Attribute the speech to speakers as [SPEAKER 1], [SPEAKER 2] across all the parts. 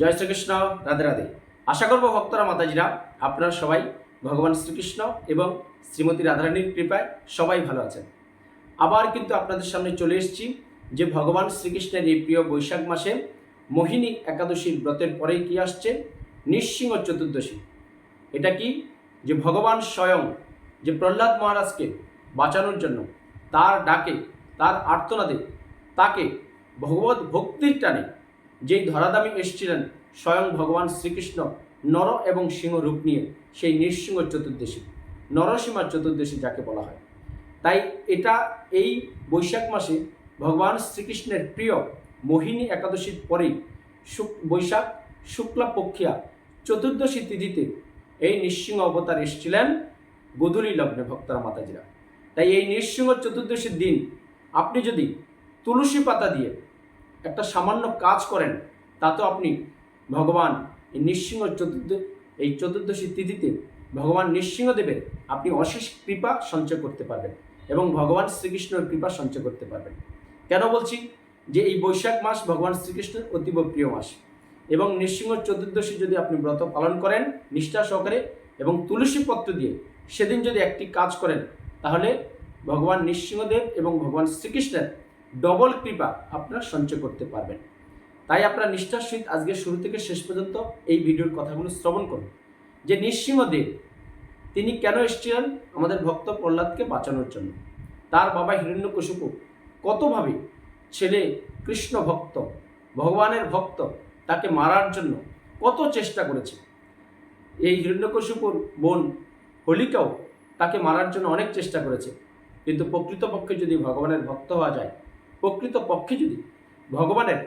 [SPEAKER 1] জয় শ্রীকৃষ্ণ রাধে রাধে আশা করব ভক্তরা মাতাজিরা আপনারা সবাই ভগবান শ্রীকৃষ্ণ এবং শ্রীমতী রাধারানীর কৃপায় সবাই ভালো আছেন আবার কিন্তু আপনাদের সামনে চলে এসেছি যে ভগবান শ্রীকৃষ্ণের এই প্রিয় বৈশাখ মাসে মোহিনী একাদশীর ব্রতের পরেই কি আসছে নৃসিংহ চতুর্দশী এটা কি যে ভগবান স্বয়ং যে প্রহ্লাদ মহারাজকে বাঁচানোর জন্য তার ডাকে তার আর্তনাদে তাকে ভগবত ভক্তির টানে যেই ধরাধামে এসেছিলেন স্বয়ং ভগবান শ্রীকৃষ্ণ নর এবং সিংহ রূপ নিয়ে সেই নৃসিংহ চতুর্দশী নরসীমার চতুর্দশী যাকে বলা হয় তাই এটা এই বৈশাখ মাসে ভগবান শ্রীকৃষ্ণের প্রিয় মোহিনী একাদশীর পরেই শুক বৈশাখ শুক্লা পক্ষিয়া চতুর্দশী তিথিতে এই নৃসিংহ অবতার এসেছিলেন গধুলি লগ্নে ভক্তরা মাতাজিরা তাই এই নৃসিংহ চতুর্দশীর দিন আপনি যদি তুলসী পাতা দিয়ে একটা সামান্য কাজ করেন তাতে আপনি ভগবান এই নৃসিংহ চতুর্দ এই চতুর্দশী তিথিতে ভগবান নৃসিংহদেবের আপনি অশেষ কৃপা সঞ্চয় করতে পারবেন এবং ভগবান শ্রীকৃষ্ণের কৃপা সঞ্চয় করতে পারবেন কেন বলছি যে এই বৈশাখ মাস ভগবান শ্রীকৃষ্ণের অতীব প্রিয় মাস এবং নৃসিংহ চতুর্দশী যদি আপনি ব্রত পালন করেন নিষ্ঠা সহকারে এবং তুলসী পত্র দিয়ে সেদিন যদি একটি কাজ করেন তাহলে ভগবান নৃসিংহদেব এবং ভগবান শ্রীকৃষ্ণের ডবল কৃপা আপনারা সঞ্চয় করতে পারবেন তাই আপনারা নিষ্ঠার সহিত আজকে শুরু থেকে শেষ পর্যন্ত এই ভিডিওর কথাগুলো শ্রবণ করুন যে নিঃসিংহদেব তিনি কেন এসেছিলেন আমাদের ভক্ত প্রহ্লাদকে বাঁচানোর জন্য তার বাবা হিরণ্যকশুপু কতভাবে ছেলে কৃষ্ণ ভক্ত ভগবানের ভক্ত তাকে মারার জন্য কত চেষ্টা করেছে এই হিরণ্যকশিপুর বোন হোলিকাও তাকে মারার জন্য অনেক চেষ্টা করেছে কিন্তু প্রকৃতপক্ষে যদি ভগবানের ভক্ত হওয়া যায় প্রকৃত পক্ষে যদি ভগবানের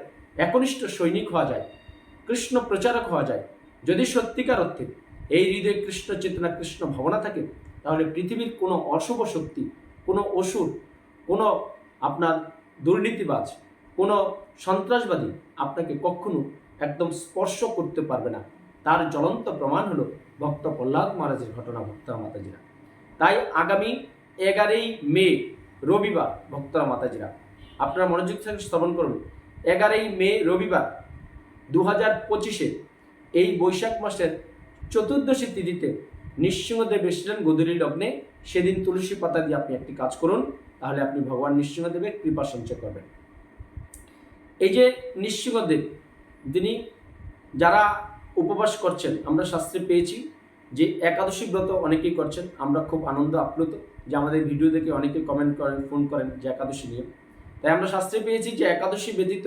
[SPEAKER 1] একনিষ্ঠ সৈনিক হওয়া যায় কৃষ্ণ প্রচারক হওয়া যায় যদি সত্যিকার অর্থে এই হৃদয়ে কৃষ্ণ চেতনা কৃষ্ণ ভাবনা থাকে তাহলে পৃথিবীর কোনো অশুভ শক্তি কোনো অসুর কোনো আপনার দুর্নীতিবাজ কোনো সন্ত্রাসবাদী আপনাকে কখনো একদম স্পর্শ করতে পারবে না তার জ্বলন্ত প্রমাণ হলো ভক্ত প্রহ্লাদ মহারাজের ঘটনা ভক্তরা মাতাজিরা তাই আগামী এগারোই মে রবিবার ভক্তরা মাতাজিরা আপনারা মনোযোগ সঙ্গে স্থাপন করুন এগারোই মে রবিবার দু হাজার পঁচিশে এই বৈশাখ মাসের চতুর্দশী তিথিতে নৃসিংহদেব এসেছিলেন গধুলি লগ্নে সেদিন তুলসী পাতা দিয়ে আপনি একটি কাজ করুন তাহলে আপনি ভগবান নৃসিংহদেবের কৃপা সঞ্চয় করবেন এই যে নৃসিংহদেব তিনি যারা উপবাস করছেন আমরা শাস্ত্রে পেয়েছি যে একাদশী ব্রত অনেকেই করছেন আমরা খুব আনন্দ আপ্লুত যে আমাদের ভিডিও দেখে অনেকে কমেন্ট করেন ফোন করেন যে একাদশী নিয়ে তাই আমরা শাস্ত্রে পেয়েছি যে একাদশী ব্যতীত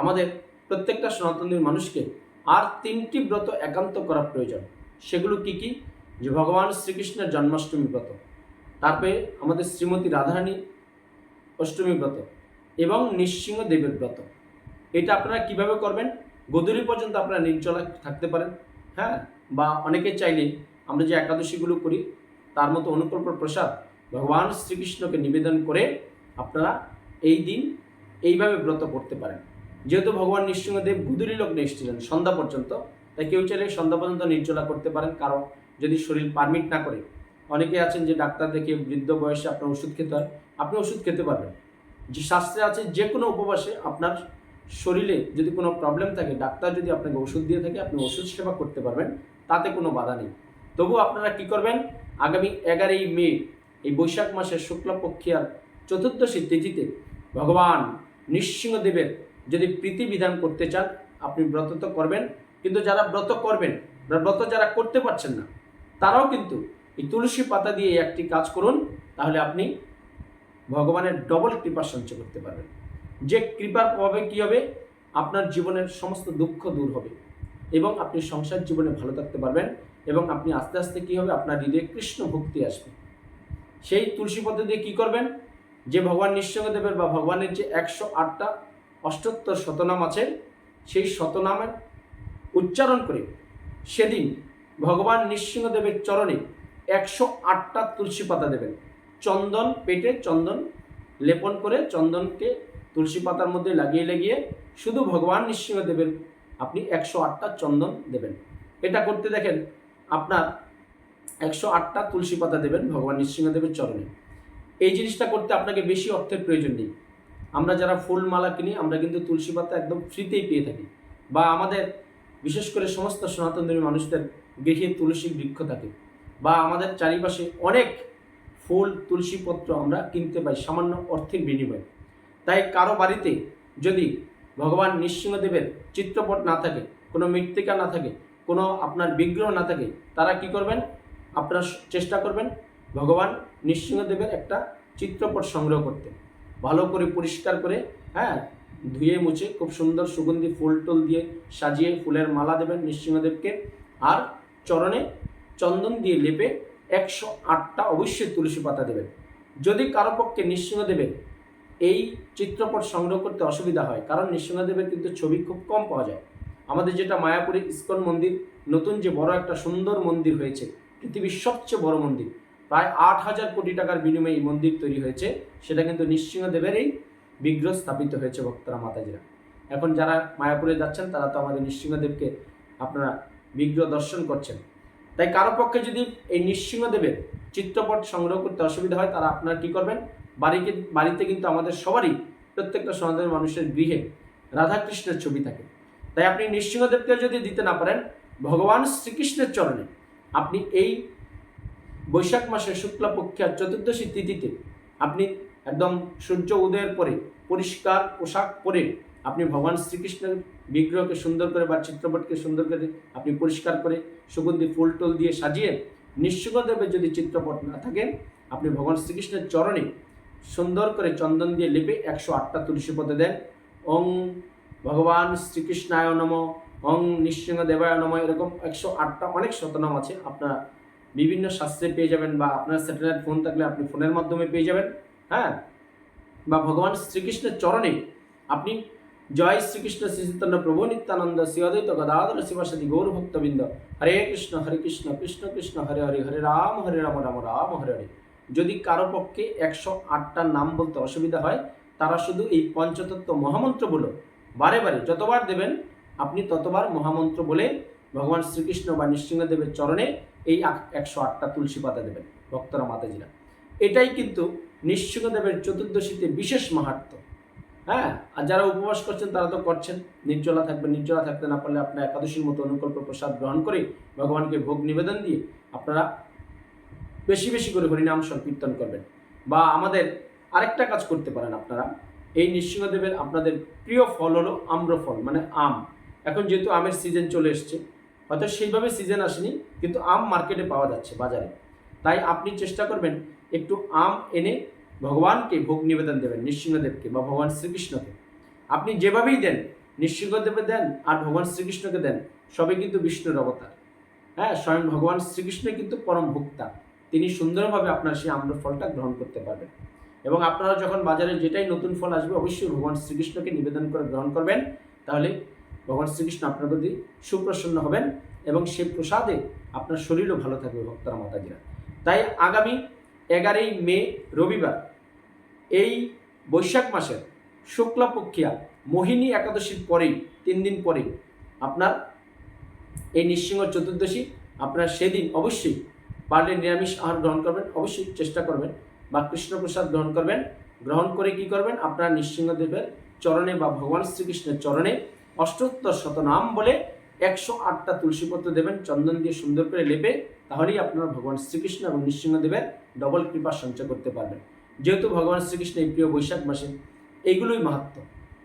[SPEAKER 1] আমাদের প্রত্যেকটা সনাতনীর মানুষকে আর তিনটি ব্রত একান্ত করা প্রয়োজন সেগুলো কি কি যে ভগবান শ্রীকৃষ্ণের জন্মাষ্টমী ব্রত তারপরে আমাদের শ্রীমতী রাধারানী অষ্টমী ব্রত এবং নৃসিংহ দেবের ব্রত এটা আপনারা কিভাবে করবেন গদুরি পর্যন্ত আপনারা নির্জলা থাকতে পারেন হ্যাঁ বা অনেকে চাইলে আমরা যে একাদশীগুলো করি তার মতো অনুকল্প প্রসাদ ভগবান শ্রীকৃষ্ণকে নিবেদন করে আপনারা এই দিন এইভাবে ব্রত করতে পারেন যেহেতু ভগবান নিঃসিংহদেব গুদুরি লগ্নে এসেছিলেন সন্ধ্যা পর্যন্ত তাই কেউ চাইলে সন্ধ্যা পর্যন্ত নির্জলা করতে পারেন কারণ যদি শরীর পারমিট না করে অনেকে আছেন যে ডাক্তার দেখে বৃদ্ধ বয়সে আপনার ওষুধ খেতে হয় আপনি ওষুধ খেতে পারবেন যে শাস্ত্রে আছে যে কোনো উপবাসে আপনার শরীরে যদি কোনো প্রবলেম থাকে ডাক্তার যদি আপনাকে ওষুধ দিয়ে থাকে আপনি ওষুধ সেবা করতে পারবেন তাতে কোনো বাধা নেই তবু আপনারা কি করবেন আগামী এগারোই মে এই বৈশাখ মাসের শুক্লপক্ষে আর চতুর্দশী তিথিতে ভগবান নৃসিংহদেবের যদি প্রীতি বিধান করতে চান আপনি ব্রত তো করবেন কিন্তু যারা ব্রত করবেন ব্রত যারা করতে পারছেন না তারাও কিন্তু এই তুলসী পাতা দিয়ে একটি কাজ করুন তাহলে আপনি ভগবানের ডবল কৃপা সঞ্চয় করতে পারবেন যে কৃপার প্রভাবে কী হবে আপনার জীবনের সমস্ত দুঃখ দূর হবে এবং আপনি সংসার জীবনে ভালো থাকতে পারবেন এবং আপনি আস্তে আস্তে কী হবে আপনার হৃদয়ে কৃষ্ণ ভক্তি আসবে সেই তুলসী পাতা দিয়ে কী করবেন যে ভগবান নিঃসঙ্গদেবের বা ভগবানের যে একশো আটটা অষ্টোত্তর শতনাম আছে সেই শতনামের উচ্চারণ করে সেদিন ভগবান নৃসিংহদেবের চরণে একশো আটটা তুলসী পাতা দেবেন চন্দন পেটে চন্দন লেপন করে চন্দনকে তুলসী পাতার মধ্যে লাগিয়ে লাগিয়ে শুধু ভগবান নৃসিংহদেবের আপনি একশো আটটা চন্দন দেবেন এটা করতে দেখেন আপনার একশো আটটা তুলসী পাতা দেবেন ভগবান নৃসিংহদেবের চরণে এই জিনিসটা করতে আপনাকে বেশি অর্থের প্রয়োজন নেই আমরা যারা ফুল মালা কিনি আমরা কিন্তু তুলসী পাতা একদম ফ্রিতেই পেয়ে থাকি বা আমাদের বিশেষ করে সমস্ত সনাতন ধর্মী মানুষদের গৃহে তুলসী বৃক্ষ থাকে বা আমাদের চারিপাশে অনেক ফুল তুলসী পত্র আমরা কিনতে পাই সামান্য অর্থের বিনিময়ে তাই কারো বাড়িতে যদি ভগবান নৃসিংহদেবের চিত্রপট না থাকে কোনো মৃত্তিকা না থাকে কোনো আপনার বিগ্রহ না থাকে তারা কি করবেন আপনার চেষ্টা করবেন ভগবান নৃসিংহদেবের একটা চিত্রপট সংগ্রহ করতেন ভালো করে পরিষ্কার করে হ্যাঁ ধুয়ে মুছে খুব সুন্দর সুগন্ধি ফুল টুল দিয়ে সাজিয়ে ফুলের মালা দেবেন নৃসিংহদেবকে আর চরণে চন্দন দিয়ে লেপে একশো আটটা অবশ্যই তুলসী পাতা দেবেন যদি কারো পক্ষে নৃসিংহদেবের এই চিত্রপট সংগ্রহ করতে অসুবিধা হয় কারণ নৃসিংহদেবের কিন্তু ছবি খুব কম পাওয়া যায় আমাদের যেটা মায়াপুরী ইস্কন মন্দির নতুন যে বড় একটা সুন্দর মন্দির হয়েছে পৃথিবীর সবচেয়ে বড় মন্দির প্রায় আট হাজার কোটি টাকার বিনিময়ে এই মন্দির তৈরি হয়েছে সেটা কিন্তু নৃসিংহদেবের এই বিগ্রহ স্থাপিত হয়েছে ভক্তরা মাতাজিরা এখন যারা মায়াপুরে যাচ্ছেন তারা তো আমাদের নৃসিংহদেবকে আপনারা বিগ্রহ দর্শন করছেন তাই কারো পক্ষে যদি এই নৃসিংহদেবের চিত্রপট সংগ্রহ করতে অসুবিধা হয় তারা আপনারা কী করবেন বাড়িকে বাড়িতে কিন্তু আমাদের সবারই প্রত্যেকটা সমাজের মানুষের গৃহে রাধাকৃষ্ণের ছবি থাকে তাই আপনি নৃসিংহদেবকে যদি দিতে না পারেন ভগবান শ্রীকৃষ্ণের চরণে আপনি এই বৈশাখ মাসের শুক্লাপক্ষা চতুর্দশী তিথিতে আপনি একদম সূর্য উদয়ের পরে পরিষ্কার পোশাক পরে আপনি ভগবান শ্রীকৃষ্ণের বিগ্রহকে সুন্দর করে বা চিত্রপটকে সুন্দর করে আপনি পরিষ্কার করে সুগন্ধি ফুল টোল দিয়ে সাজিয়ে নিঃসুগদেবের যদি চিত্রপট না থাকেন আপনি ভগবান শ্রীকৃষ্ণের চরণে সুন্দর করে চন্দন দিয়ে লিপে একশো আটটা তুলসী পথে দেন ওং ভগবান শ্রীকৃষ্ণায় নম অং নিঃসিংহ দেবায় নম এরকম একশো আটটা অনেক শতনাম আছে আপনার বিভিন্ন শাস্ত্রে পেয়ে যাবেন বা আপনার স্যাটেলাইট ফোন থাকলে আপনি ফোনের মাধ্যমে পেয়ে যাবেন হ্যাঁ বা ভগবান শ্রীকৃষ্ণের চরণে আপনি জয় শ্রীকৃষ্ণ শ্রীচৈতন্য প্রভু নিত্যানন্দ শ্রীঅদ্বৈত গদাধর শিবাসাদি গৌরভক্তবৃন্দ হরে কৃষ্ণ হরে কৃষ্ণ কৃষ্ণ কৃষ্ণ হরে হরে হরে রাম হরে রাম রাম রাম হরে হরে যদি কারো পক্ষে একশো আটটার নাম বলতে অসুবিধা হয় তারা শুধু এই পঞ্চতত্ত্ব মহামন্ত্র বলো বারে বারে যতবার দেবেন আপনি ততবার মহামন্ত্র বলে ভগবান শ্রীকৃষ্ণ বা নৃসিংহদেবের চরণে এই একশো আটটা তুলসী পাতা দেবেন ভক্তরা মাতাজিরা এটাই কিন্তু নিঃসুখদেবের চতুর্দশীতে বিশেষ মাহাত্ম হ্যাঁ আর যারা উপবাস করছেন তারা তো করছেন নির্জলা থাকবেন নির্জলা থাকতে না পারলে আপনার একাদশীর মতো অনুকল্প প্রসাদ গ্রহণ করে ভগবানকে ভোগ নিবেদন দিয়ে আপনারা বেশি বেশি করে হরিনাম সংকীর্তন করবেন বা আমাদের আরেকটা কাজ করতে পারেন আপনারা এই নৃসিংহদেবের আপনাদের প্রিয় ফল হলো আম্রফল মানে আম এখন যেহেতু আমের সিজন চলে এসছে হয়তো সেইভাবে সিজন আসেনি কিন্তু আম মার্কেটে পাওয়া যাচ্ছে বাজারে তাই আপনি চেষ্টা করবেন একটু আম এনে ভগবানকে ভোগ নিবেদন দেবেন নৃসিংহদেবকে বা ভগবান শ্রীকৃষ্ণকে আপনি যেভাবেই দেন নৃসিংহদেবে দেন আর ভগবান শ্রীকৃষ্ণকে দেন সবে কিন্তু বিষ্ণুর অবতার হ্যাঁ স্বয়ং ভগবান শ্রীকৃষ্ণ কিন্তু পরম ভোক্তা তিনি সুন্দরভাবে আপনার সেই আম্র ফলটা গ্রহণ করতে পারবেন এবং আপনারা যখন বাজারে যেটাই নতুন ফল আসবে অবশ্যই ভগবান শ্রীকৃষ্ণকে নিবেদন করে গ্রহণ করবেন তাহলে ভগবান শ্রীকৃষ্ণ আপনার প্রতি সুপ্রসন্ন হবেন এবং সে প্রসাদে আপনার শরীরও ভালো থাকবে ভক্তরা মাতাজিরা তাই আগামী এগারোই মে রবিবার এই বৈশাখ মাসের শুক্লাপক্ষিয়া মোহিনী একাদশীর পরেই তিন দিন পরেই আপনার এই নৃসিংহ চতুর্দশী আপনার সেদিন অবশ্যই পারলে নিরামিষ আহার গ্রহণ করবেন অবশ্যই চেষ্টা করবেন বা কৃষ্ণপ্রসাদ গ্রহণ করবেন গ্রহণ করে কি করবেন আপনার নৃসিংহদেবের চরণে বা ভগবান শ্রীকৃষ্ণের চরণে অষ্টোত্তর শতনাম বলে একশো আটটা তুলসীপত্র দেবেন চন্দন দিয়ে সুন্দর করে লেপে তাহলেই আপনারা ভগবান শ্রীকৃষ্ণ এবং নৃসিংহদেবের ডবল কৃপা সঞ্চয় করতে পারবেন যেহেতু ভগবান শ্রীকৃষ্ণ এই প্রিয় বৈশাখ মাসে এগুলোই মাহাত্ম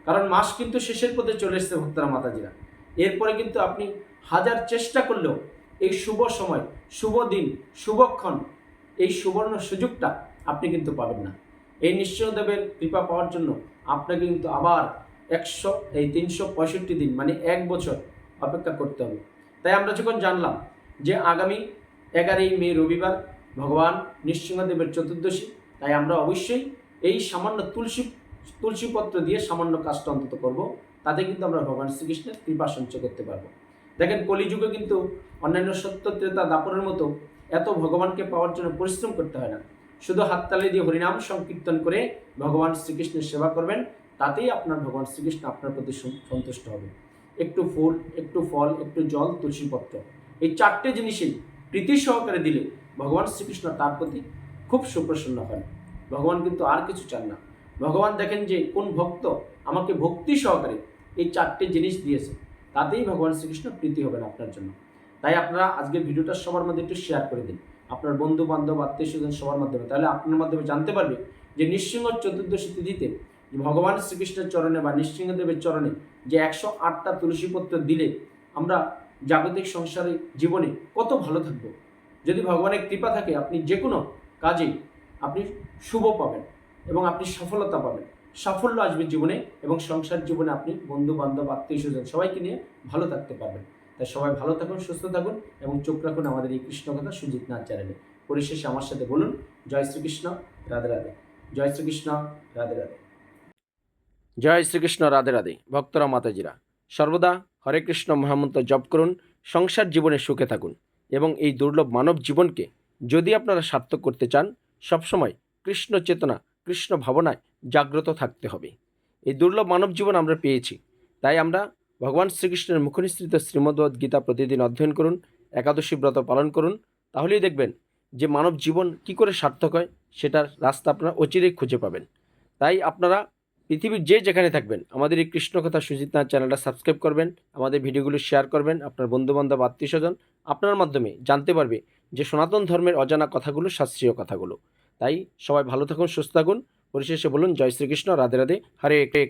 [SPEAKER 1] কারণ মাস কিন্তু শেষের পথে চলে এসছে ভক্তরা মাতাজিরা এরপরে কিন্তু আপনি হাজার চেষ্টা করলেও এই শুভ সময় শুভ দিন শুভক্ষণ এই সুবর্ণ সুযোগটা আপনি কিন্তু পাবেন না এই নিশ্চয় দেবের কৃপা পাওয়ার জন্য আপনাকে কিন্তু আবার একশো এই তিনশো পঁয়ষট্টি দিন মানে এক বছর অপেক্ষা করতে হবে তাই আমরা যখন জানলাম যে আগামী এগারোই মে রবিবার ভগবান নৃসিংহদেবের চতুর্দশী তাই আমরা অবশ্যই এই সামান্য তুলসী তুলসীপত্র দিয়ে সামান্য কাজটা অন্তত করব তাতে কিন্তু আমরা ভগবান শ্রীকৃষ্ণের কৃপা সঞ্চয় করতে পারবো দেখেন কলিযুগে কিন্তু অন্যান্য সত্য ত্রেতা দাপরের মতো এত ভগবানকে পাওয়ার জন্য পরিশ্রম করতে হয় না শুধু হাততালি দিয়ে হরিনাম সংকীর্তন করে ভগবান শ্রীকৃষ্ণের সেবা করবেন তাতেই আপনার ভগবান শ্রীকৃষ্ণ আপনার প্রতি সন্তুষ্ট হবে একটু ফুল একটু ফল একটু জল তুলসীপত্র এই চারটে জিনিসই প্রীতি সহকারে দিলে ভগবান শ্রীকৃষ্ণ তার প্রতি খুব সুপ্রসন্ন হন ভগবান কিন্তু আর কিছু চান না ভগবান দেখেন যে কোন ভক্ত আমাকে ভক্তি সহকারে এই চারটে জিনিস দিয়েছে তাতেই ভগবান শ্রীকৃষ্ণ প্রীতি হবেন আপনার জন্য তাই আপনারা আজকের ভিডিওটা সবার মধ্যে একটু শেয়ার করে দিন আপনার বন্ধু বান্ধব আত্মীয় স্বজন সবার মাধ্যমে তাহলে আপনার মাধ্যমে জানতে পারবে যে নৃসিংহ চতুর্দশী তিথিতে ভগবান শ্রীকৃষ্ণের চরণে বা নৃসিংহদেবের চরণে যে একশো আটটা তুলসীপত্র দিলে আমরা জাগতিক সংসারে জীবনে কত ভালো থাকবো যদি ভগবানের কৃপা থাকে আপনি যে কোনো কাজে আপনি শুভ পাবেন এবং আপনি সফলতা পাবেন সাফল্য আসবে জীবনে এবং সংসার জীবনে আপনি বন্ধু বান্ধব আত্মীয় স্বজন সবাইকে নিয়ে ভালো থাকতে পারবেন তাই সবাই ভালো থাকুন সুস্থ থাকুন এবং চোখ রাখুন আমাদের এই কৃষ্ণ কথা সুজিত নাথ চ্যানেলে পরিশেষে আমার সাথে বলুন জয় শ্রীকৃষ্ণ রাধে রাধে জয় শ্রীকৃষ্ণ
[SPEAKER 2] রাধে রাধে জয় শ্রীকৃষ্ণ রাধে রাধে ভক্তরা মাতাজিরা সর্বদা হরে কৃষ্ণ মহামন্ত্র জপ করুন সংসার জীবনে সুখে থাকুন এবং এই দুর্লভ মানব জীবনকে যদি আপনারা সার্থক করতে চান সবসময় কৃষ্ণ চেতনা কৃষ্ণ ভাবনায় জাগ্রত থাকতে হবে এই দুর্লভ মানব জীবন আমরা পেয়েছি তাই আমরা ভগবান শ্রীকৃষ্ণের মুখনিসৃত শ্রীমদ্ভদ গীতা প্রতিদিন অধ্যয়ন করুন একাদশী ব্রত পালন করুন তাহলেই দেখবেন যে মানব জীবন কি করে সার্থক হয় সেটার রাস্তা আপনারা অচিরেই খুঁজে পাবেন তাই আপনারা পৃথিবীর যে যেখানে থাকবেন আমাদের এই কৃষ্ণ কথা সুজিত নাথ চ্যানেলটা সাবস্ক্রাইব করবেন আমাদের ভিডিওগুলো শেয়ার করবেন আপনার বন্ধুবান্ধব আত্মীয় স্বজন আপনার মাধ্যমে জানতে পারবে যে সনাতন ধর্মের অজানা কথাগুলো শাস্ত্রীয় কথাগুলো তাই সবাই ভালো থাকুন সুস্থ থাকুন পরিশেষে বলুন জয় শ্রীকৃষ্ণ রাধে রাধে হরে